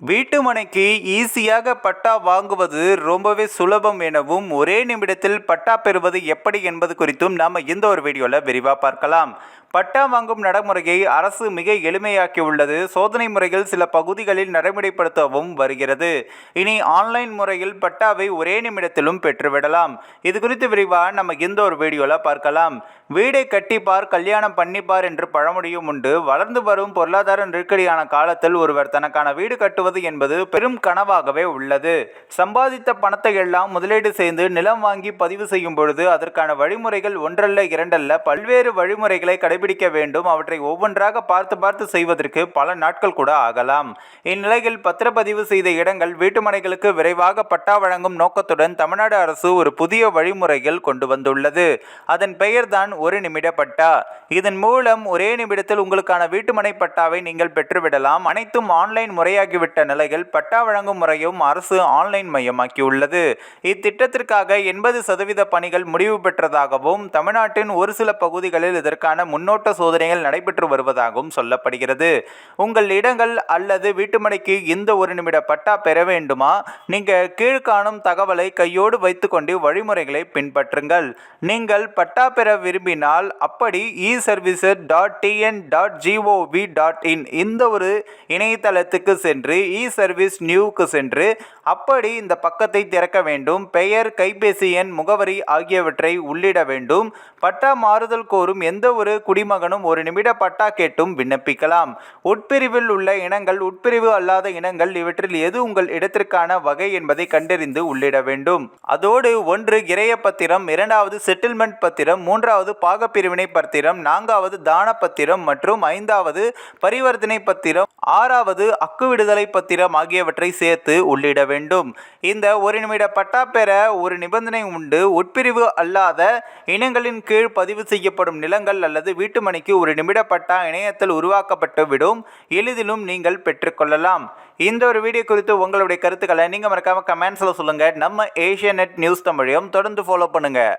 வீட்டு மனைக்கு ஈஸியாக பட்டா வாங்குவது ரொம்பவே சுலபம் எனவும் ஒரே நிமிடத்தில் பட்டா பெறுவது எப்படி என்பது குறித்தும் நாம் இந்த ஒரு வீடியோவில் விரிவாக பார்க்கலாம். பட்டா வாங்கும் நடைமுறையை அரசு மிக எளிமையாக்கியுள்ளது. சோதனை முறையில் சில பகுதிகளில் நடைமுறைப்படுத்தவும் வருகிறது. இனி ஆன்லைன் முறையில் பட்டாவை ஒரே நிமிடத்திலும் பெற்றுவிடலாம். இது குறித்து விரிவாக நம்ம இந்த ஒரு வீடியோவில் பார்க்கலாம். வீடை கட்டிப்பார் கல்யாணம் பண்ணிப்பார் என்று பழமொழியும் உண்டு. வளர்ந்து வரும் பொருளாதார நெருக்கடியான காலத்தில் ஒருவர் தனக்கான வீடு கட்டுவது என்பது பெரும் கனவாகவே உள்ளது. சம்பாதித்த பணத்தை எல்லாம் முதலீடு செய்து நிலம் வாங்கி பதிவு செய்யும் பொழுது அதற்கான வழிமுறைகள் ஒன்றல்ல இரண்டல்ல பல்வேறு வழிமுறைகளை கடைபிடிக்க வேண்டும். அவற்றை ஒவ்வொன்றாக பார்த்து பார்த்து செய்வதற்கு பல நாட்கள் கூட ஆகலாம். இந்நிலையில் பத்திரப்பதிவு செய்த இடங்கள் வீட்டுமனைகளுக்கு விரைவாக பட்டா வழங்கும் நோக்கத்துடன் தமிழ்நாடு அரசு ஒரு புதிய வழிமுறைகள் கொண்டு வந்துள்ளது. அதன் பெயர்தான் ஒரு நிமிட பட்டா. இதன் மூலம் ஒரே நிமிடத்தில் உங்களுக்கான வீட்டுமனை பட்டாவை நீங்கள் பெற்றுவிடலாம். அனைத்தும் ஆன்லைன் முறையாகிவிட்ட நிலையில் பட்டா வழங்கும் முறையும் அரசு ஆன்லைன் மையமாக்கியுள்ளது. இத்திட்டத்திற்காக எண்பது சதவீத பணிகள் முடிவு பெற்றதாகவும் தமிழ்நாட்டின் ஒரு சில பகுதிகளில் இதற்கான முன் முன்னோட்ட சோதனைகள் நடைபெற்று வருவதாகவும் சொல்லப்படுகிறது. உங்கள் இடங்கள் அல்லது வீட்டுமனைக்கு இந்த ஒரு நிமிட பட்டா பெற வேண்டுமா? நீங்கள் கீழ்காணும் தகவலை கையோடு வைத்துக்கொண்டு வழிமுறைகளை பின்பற்றுங்கள். நீங்கள் பட்டா பெற விரும்பினால் அப்படி E services dot TN dot GOV dot in இந்த ஒரு இணையதளத்துக்கு சென்று இ சர்வீஸ் நியூக்கு சென்று அப்படி இந்த பக்கத்தை திறக்க வேண்டும். பெயர் கைபேசி எண் முகவரி ஆகியவற்றை உள்ளிட வேண்டும். பட்டா மாறுதல் கோரும் எந்த ஒரு குடிமகனும் ஒரு நிமிட பட்டா கேட்டும் விண்ணப்பிக்கலாம். உட்பிரிவில் உள்ள இனங்கள் உட்பிரிவு அல்லாத இனங்கள் இவற்றில் எது உங்கள் இடத்திற்கான வகை என்பதை கண்டறிந்து உள்ளிட வேண்டும். அதோடு ஒன்று இறைய பத்திரம் இரண்டாவது செட்டில்மெண்ட் பத்திரம் மூன்றாவது பாகப்பிரிவினை பத்திரம் நான்காவது தான பத்திரம் மற்றும் ஐந்தாவது பரிவர்த்தனை பத்திரம் ஆறாவது அக்கு விடுதலை பத்திரம் ஆகியவற்றை சேர்த்து உள்ளிட வேண்டும். இந்த ஒரு நிமிட பட்டா பெற ஒரு நிபந்தனை உண்டு. உட்பிரிவு அல்லாத இனங்களின் கீழ் பதிவு செய்யப்படும் நிலங்கள் அல்லது வீட்டுமனைக்கு ஒரு நிமிட பட்டா இணையத்தில் உருவாக்கப்பட்டு விடும். எளிதிலும் நீங்கள் பெற்றுக்கொள்ளலாம். இந்த ஒரு வீடியோ குறித்து உங்களுடைய கருத்துக்களை நீங்கள் மறக்காமல் கமெண்ட்ஸில் சொல்லுங்கள் நம்ம ஏஷியா நெட் நியூஸ் தமிழையும் தொடர்ந்து ஃபாலோ பண்ணுங்கள்